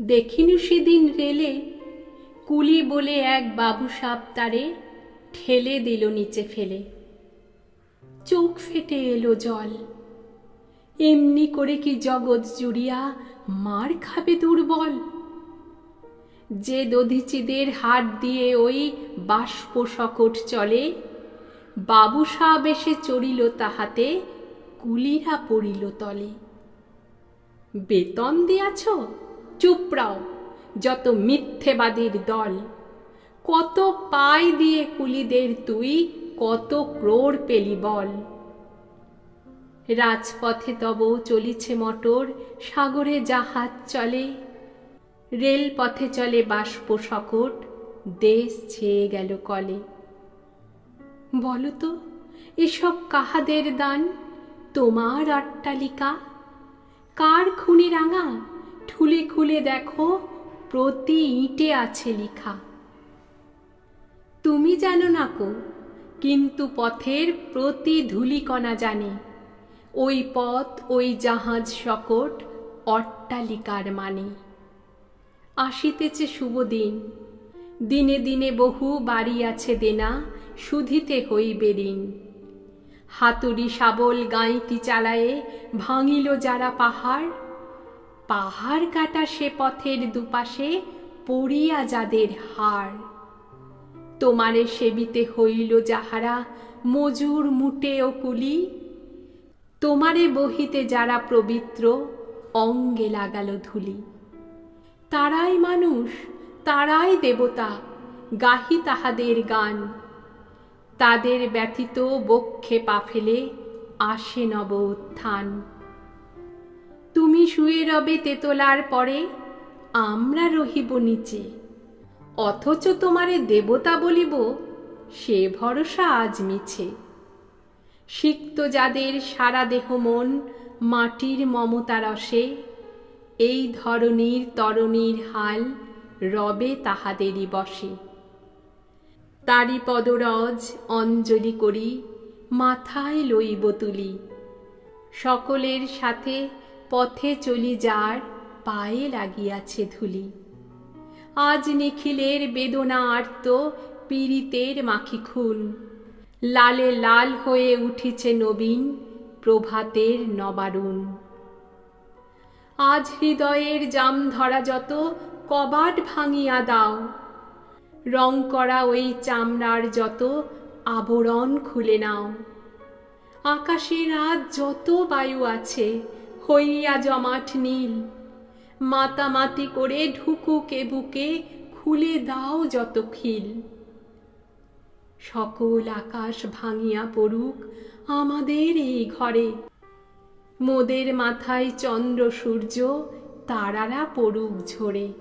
দেখিনু সেদিন রেলে। কুলি বলে এক বাবু সাপ তারে ঠেলে দিল নিচে ফেলে। চোখ ফেটে এলো জল। এমনি করে কি জগৎ জুড়িয়া মার খাবে দুর্বল? যে দধিচিদের হাত দিয়ে ওই বাষ্প সকট চলে, বাবু সাহেব এসে চড়িল তাহাতে, কুলিরা পড়িল তলে। বেতন দিয়াছ? চুপড়াও যত মিথ্যেবাদীর দল। কত পাই দিয়ে কুলিদের তুই, কত ক্রোড় পেলি বল। রাজপথে তব চলিছে মটর, সাগরে জাহাজ চলে। রেলপথে চলে বাষ্প সকট দেশ ছেয়ে গেল কলে। বলো তো এসব কাহাদের দান? তোমার অট্টালিকা? কার খুনি রাঙা? ঠুলে খুলে দেখো, প্রতি ইঁটে আছে লিখা। তুমি জানো না কো, কিন্তু পথের প্রতি ধূলিকণা জানে। ওই পথ, ওই জাহাজ সকট অট্টালিকার মানে। আসিতেছে শুভ দিন, দিনে দিনে বহু বাড়ি আছে দেনা শুধিতে হইবে ঋণ। হাতুড়ি শাবল গাঁইতি চালায়ে ভাঙিল যারা পাহাড় পাহাড় কাটা সে পথের দুপাশে পড়িয়া যাদের হাড়। তোমারে সেবিতে হইল যাহারা মজুর মুটে ও কুলি। তোমারে বহিতে যারা পবিত্র, অঙ্গে লাগালো ধুলি। তারাই মানুষ, তারাই দেবতা, গাহি তাহাদের গান। তাদের ব্যথিত বক্ষে পা ফেলে আসে নব উত্থান। তুমি শুয়ে রবে তেতলার পরে, আমরা রহিব নিচে। অথচ তোমারে দেবতা বলিব, সে ভরসা আজ মিছে। সিক্ত যাদের সারা দেহ মন মাটির মমতা রসে, এই ধরনীর তরণীর হাল রবে তাহাদেরই বসে। তারি পদরজ অঞ্জলি করি, মাথায় লইব তুলি। সকলের সাথে পথে চলি যার পায়ে লাগিয়াছে ধুলি। আজ নিখিলের বেদনা আর্ত পীড়িতের মাখি খুন লালে লাল হয়ে উঠিছে নবীন প্রভাতের নবারুণ। আজ হৃদয়ের জাম ধরা যত কবাট ভাঙিয়া দাও। রং করা ওই চামড়ার যত আবরণ খুলে নাও। আকাশের আজ যত বায়ু আছে হইয়া জমাট নীল। মাতামাতি করে ঢুকুকে বুকে, খুলে দাও যত খিল। সকল আকাশ ভাঙিয়া পড়ুক আমাদের এই ঘরে। মোদের মাথায় চন্দ্র, সূর্য, তারারা পড়ুক ঝরে।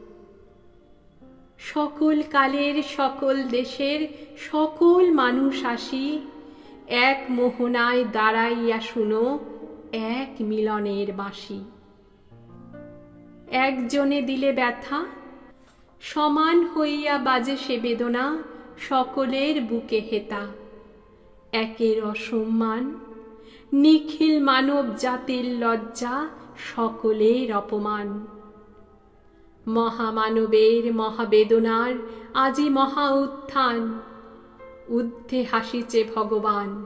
সকল কালের, সকল দেশের, সকল মানুষ আসি, এক মোহনায় দাঁড়াইয়া শুনো এক মিলনের বাঁশি। একজনে দিলে ব্যথা, সমান হইয়া বাজে সে বেদনা, সকলের বুকে হেতা। একের অসম্মান, নিখিল মানব জাতির লজ্জা, সকলের অপমান। মহামানবের মহাবেদনার আজি মহা উত্থান ঊর্ধ্বে হাসিছে ভগবান।